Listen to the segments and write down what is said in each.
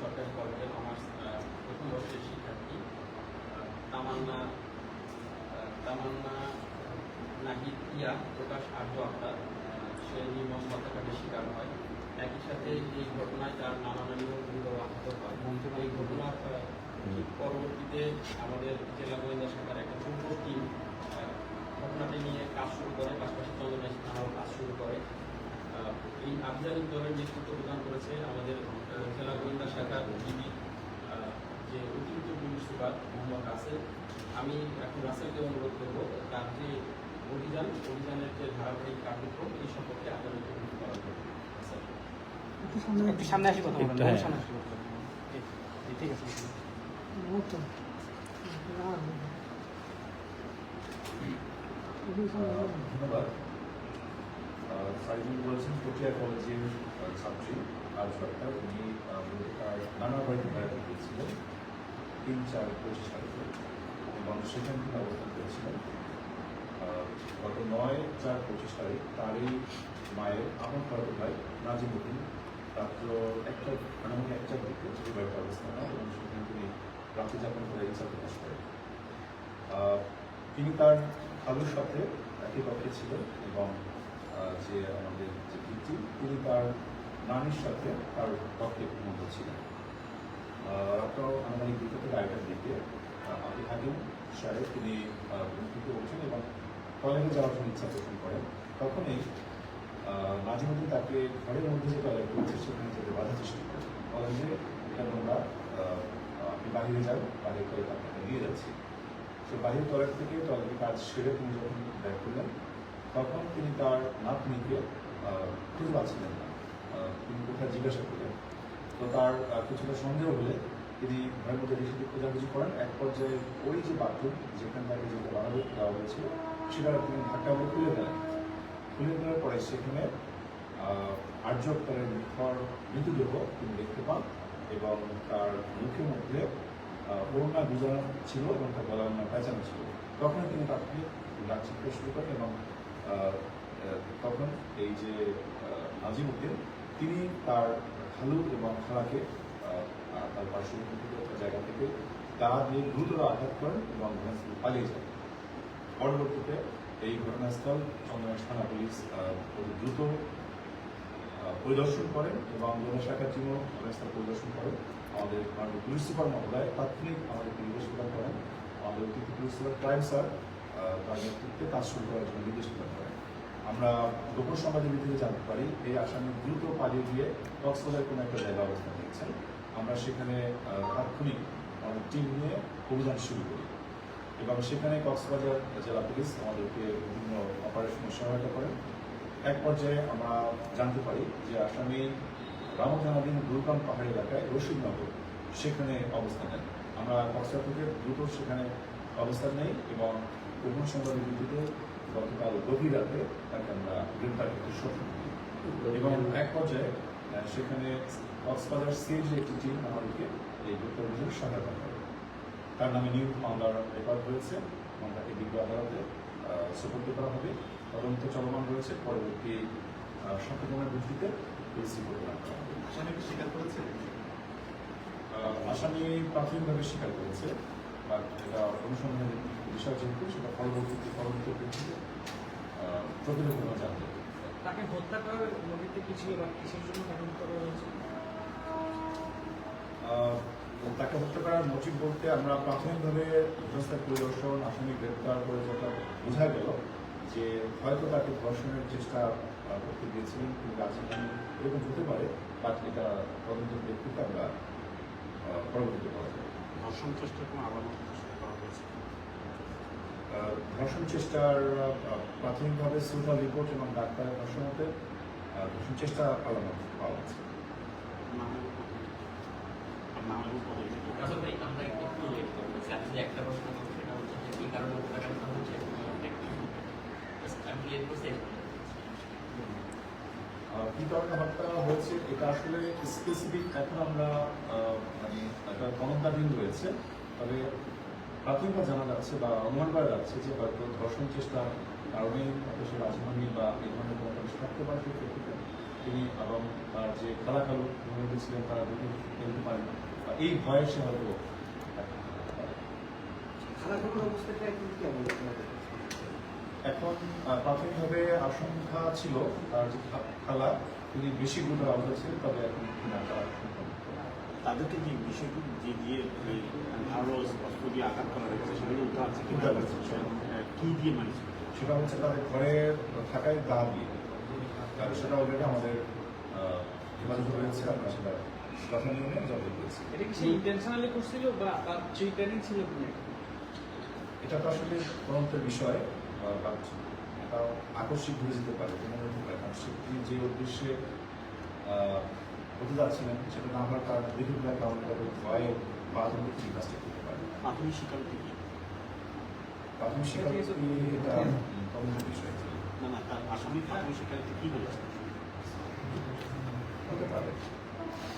সরকারি কলেজের অনার্স প্রথম বর্ষের শিক্ষার্থী। তামান্না তামান্না নাহিদ ইয়া, প্রকাশ আর্য আক্তার। সে নির্মম হত্যাকাণ্ডের শিকার হয়। একই সাথে এই ঘটনায় তার নানা গুরুতর আহত হয়। এই ঘটনার পরবর্তীতে আমাদের জেলা গোয়েন্দা শাখার একটা ছোট টিম আহ, ঘটনাটি নিয়ে কাজ শুরু করে পাশাপাশি চন্দ্রনাশী থানাও কাজ শুরু করে আহ, এই আভিযানিক দলের নেতৃত্ব প্রদান করেছে আমাদের জেলা গোয়েন্দা শাখার যিনি যে অতিরিক্ত পুলিশ সুপার মোহাম্মদ রাসেল। আমি এখন রাসেলকে অনুরোধ করব তার যে অভিযান অভিযানের যে ধারাবাহিক কার্যক্রম এই সম্পর্কে আপনাদের জন্য একটু সামনে আসি কথা বলেন হ্যাঁ। সামনে আসি কথা ঠিক আছে ধন্যবাদ। আহ, সাইদুল বলেছেন পটিয়া কলেজের ছাত্রী। আজ সরকার উনি তার নানা বাড়িতে বেড়াতে গিয়েছিলেন তিন চার পঁচিশ তারিখে এবং সেখান থেকে অবস্থান করেছিলেন। গত নয় চার পঁচিশ তারিখ তারই মায়ের আমার খারাপ ভাই নাজিমুদ্দিন রাত্র একটা আনুমানিক একটার দিকে সেই বাড়িতে অবস্থান হয় এবং সেখানে তিনি রাত্রি যাপন করে ইচ্ছা প্রকাশ করেন। তিনি তার খালুর সাথে একই পক্ষে ছিলেন এবং যে আমাদের যে ভিত্তি তিনি তার নানির সাথে তার পক্ষে মধ্য ছিলেন রাত্র আনুমানিক দুটো থেকে আড়াইটার দিকে আবু হাকিম সাহেব তিনি থেকে উঠছেন এবং টয়লেটে যাওয়ার জন্য ইচ্ছা পোষণ করেন তখনই মাঝে নাজিমুদ্দিন তাকে ঘরের মধ্যে যে টয়লেট রয়েছে সেখানে যেতে বাধা সৃষ্টি করেন বলেন যে এটা তোমরা আপনি বাহিরে যাও বাহিরে টয়লেট আপনাকে নিয়ে যাচ্ছি সে বাহির টয়লেট থেকে টয়লেটের কাজ সেরে তিনি যখন ব্যাক করলেন তখন তিনি তার নাতনিকে খুঁজে পাচ্ছিলেন না। তিনি কোথায় জিজ্ঞাসা করলেন? তো তার কিছুটা সন্দেহ হলে তিনি ঘরের মধ্যে এসে খোঁজাখুঁজি করেন। এক পর্যায়ে ওই যে বাথরুম যেখানে তাকে যেতে বাধা দেওয়া হয়েছিল, সেটা তিনি ধাক্কা করে খুলে দেন খুলে দেওয়ার পরে সেখানে আর্য আক্তারের মৃত্যুর মৃতদেহ তিনি দেখতে পান এবং তার মুখের মধ্যে করোনা বিজানো ছিল এবং তার গলা পেঁচানো ছিল। তখন তিনি তাকে ডাক শিখতে শুরু করেন এবং তখন এই যে আহ, নাজিমুদ্দিন তিনি তার খালু এবং খালাকে তার পার্শ্ববর্তী জায়গা থেকে দা দিয়ে গুরুতর আঘাত করেন এবং ঘটনাস্থল পালিয়ে যান পরবর্তীতে এই ঘটনাস্থল চন্দ্রনাথ থানা পুলিশ দ্রুত পরিদর্শন করেন এবং গোয়েন্দা শাখার টিমও ঘটনাস্থল পরিদর্শন করেন। আমাদের পুলিশ সুপার মহোদয় তাৎক্ষণিক নির্দেশ প্রদান করেন। আমাদের অতিরিক্ত পুলিশ সুপার ক্রাইম স্যার তার নেতৃত্বে কাজ শুরু করার জন্য নির্দেশ প্রদান করেন আমরা গোপন সংবাদের ভিত্তিতে জানতে পারি, এই আসামি দ্রুত পালিয়ে গিয়ে কক্সবাজার কোনো একটা জায়গায় অবস্থান নিয়েছেন। আমরা সেখানে তাৎক্ষণিক আমাদের টিম নিয়ে অভিযান শুরু করি এবং সেখানে কক্সবাজার জেলা পুলিশ আমাদেরকে বিভিন্ন অপারেশনে সহায়তা করেন এক পর্যায়ে আমরা জানতে পারি যে আসামি রামজানাদিন গুরুকাম পাহাড়ি এলাকায় রশিদনগর সেখানে অবস্থান নেন। আমরা কক্সবাজার থেকে দ্রুত সেখানে অবস্থান নেই এবং গোপন সংবাদের ভিত্তিতে গতকাল গভীর রাতে তাকে আমরা গ্রেপ্তার করতে সক্ষম এবং এক পর্যায়ে সেখানে কক্সবাজার সিএজি একটি টিম আমাদেরকে এই গ্রেপ্তার অভিযানে সহায়তা করে। তার নামে নিউ মামলার রেকর্ড হয়েছে তাকে বিজ্ঞ আদালতে সুপর্দ করা হবে। তদন্ত চলমান রয়েছে। পরবর্তী সংশোধনের ভিত্তিতে রিসিভ করে রাখা হবে। আসামি স্বীকার করেছে? আসামি প্রাথমিকভাবে স্বীকার করেছে। বাট এটা অনুসন্ধানের বিষয় যেহেতু সেটা পরবর্তীতে পরবর্তী আহ, প্রকৃত ঘটনা জানতে তাকে হত্যা করার নদীতে কি ছিল বা কিসের জন্য তাকে হত্যা করা হয়েছে? তাকে হত্যা করার মোটিভ বলতে আমরা প্রাথমিকভাবে ঘটনাস্থল পরিদর্শন আসামি গ্রেপ্তার করে যেটা বোঝা গেল যে হয়তো তাকে ধর্ষণের চেষ্টা করতে গিয়েছিলেন কিন্তু রাজি এরকম হতে পারে বাট এটা তদন্তের ব্যক্তিতে আমরা পরবর্তীতে পাওয়া যাবে। ধর্ষণ চেষ্টার কোনো আলামত করা হয়েছে? আহ, ধর্ষণ চেষ্টার প্রাথমিকভাবে সুপার রিপোর্ট এবং ডাক্তারের আহ, ধর্ষণ চেষ্টা আলামত পাওয়া গেছে। আমরা একটু প্রশ্ন সেটা হচ্ছে যে এই কারণে হচ্ছে আমি লেট করছি আহ, কি কারণে হত্যা হয়েছে, এটা আসলে স্পেসিফিক এখন আমরা মানে একটা তদন্তাধীন রয়েছে। তবে প্রাথমিকভাবে জানা যাচ্ছে বা অনুমান করা যাচ্ছে যে হয়তো ধর্ষণ চেষ্টার কারণে হয়তো সে রাজধানী বা এই ধরনের কোনো সমস্যা থাকতে পারে সেই ক্ষেত্রে। তিনি এবং তার যে খেলা খেলো ছিলেন, তারা দুটো খেলতে পারেন। এই ভয়ে সে হয়তো খারাপের অবস্থাটা কেমন? এখন প্রাথমিকভাবে আশঙ্কা ছিল তার যে খেলা তিনি বেশি গুরুতর আহত ছিলেন তবে এখন তাদেরকে যে বিষয়গুলো যে দিয়ে এই আরও স্পষ্ট দিয়ে আঘাত করা হয়েছে সেগুলো উদ্ধার আছে উদ্ধার হয়েছে। কি দিয়ে মানুষ সেটা হচ্ছে তাদের ঘরে থাকায় দা দিয়ে। আর সেটা অলরেডি আমাদের হেফাজতে রয়েছে আমরা সেটা কথা নিয়ে নিয়ে জব্দ করেছি এটা কি সে ইন্টেনশনালি করছিল বা ট্রেনিং ছিল এটা তো আসলে তদন্তের বিষয়। আকস্মিক হয়ে যেতে পারে যেমন হতে পারে? কারণ তিনি যে উদ্দেশ্যে হতে যাচ্ছিলেন সেটা না আমরা তার দীর্ঘকাল কারণে তাদের ভয়ে তিনি কাজটা করতে পারে প্রাথমিক স্বীকারোক্তি কি? প্রাথমিক স্বীকারোক্তি এটা তদন্তের বিষয়। না না তার আসামি প্রাথমিক স্বীকারোক্তি কি বলেছেন? হতে পারে।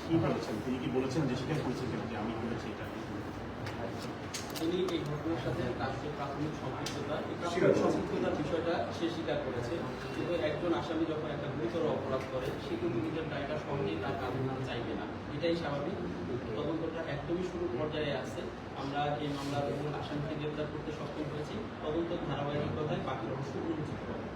কি বলেছেন? তিনি কি বলেছেন যে স্বীকার করেছেন যে আমি এটা তিনি এই ঘটনার সাথে তার যে প্রাথমিক সম্পৃক্ততা এই প্রাথমিক সম্পৃক্ততার বিষয়টা সে স্বীকার করেছে। কিন্তু একজন আসামি যখন একটা গুরুতর অপরাধ করে সে কিন্তু নিজের দায়টা সহজেই তার না চাইবে না। এটাই স্বাভাবিক। তদন্তটা একদমই শুরু পর্যায়ে আছে। আমরা এই মামলার মূল আসামিকে গ্রেপ্তার করতে সক্ষম হয়েছি। তদন্ত ধারাবাহিকতায় বাকি রহস্য উন্মোচিত হবে।